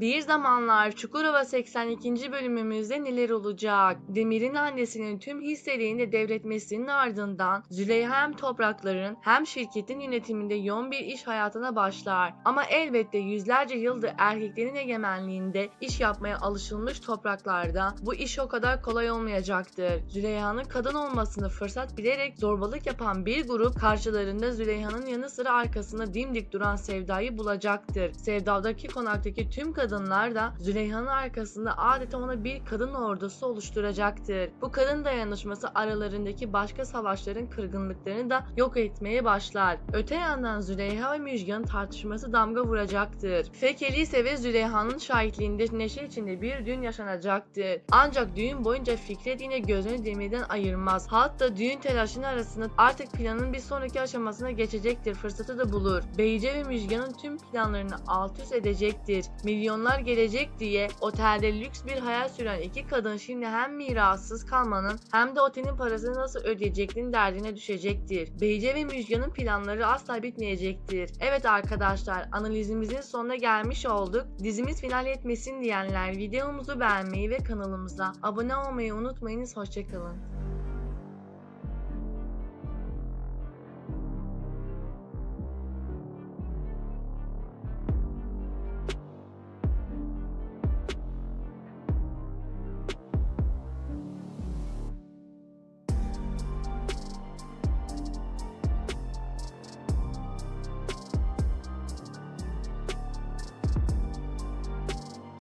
Bir zamanlar Çukurova 82. bölümümüzde neler olacak? Demir'in annesinin tüm hisselerini de devretmesinin ardından Züleyha hem toprakların hem şirketin yönetiminde yoğun bir iş hayatına başlar. Ama elbette yüzlerce yıldır erkeklerin egemenliğinde iş yapmaya alışılmış topraklarda bu iş o kadar kolay olmayacaktır. Züleyha'nın kadın olmasını fırsat bilerek zorbalık yapan bir grup karşılarında Züleyha'nın yanı sıra arkasında dimdik duran Sevda'yı bulacaktır. Sevda'daki konaktaki tüm kadınlar da Züleyha'nın arkasında adeta ona bir kadın ordusu oluşturacaktır. Bu kadın dayanışması aralarındaki başka savaşların kırgınlıklarını da yok etmeye başlar. Öte yandan Züleyha ve Müjgan'ın tartışması damga vuracaktır. Fekeli ise ve Züleyha'nın şahitliğinde neşe içinde bir düğün yaşanacaktır. Ancak düğün boyunca Fikret yine gözünü demirden ayırmaz. Hatta düğün telaşının arasında artık planın bir sonraki aşamasına geçecektir. Fırsatı da bulur. Beyce ve Müjgan'ın tüm planlarını alt üst edecektir. Milyonlar gelecek diye otelde lüks bir hayal süren iki kadın şimdi hem mirassız kalmanın hem de otelin parasını nasıl ödeyeceklerin derdine düşecektir. Beyce ve Müjgan'ın planları asla bitmeyecektir. Evet arkadaşlar analizimizin sonuna gelmiş olduk. Dizimiz final etmesin diyenler videomuzu beğenmeyi ve kanalımıza abone olmayı unutmayınız. Hoşçakalın.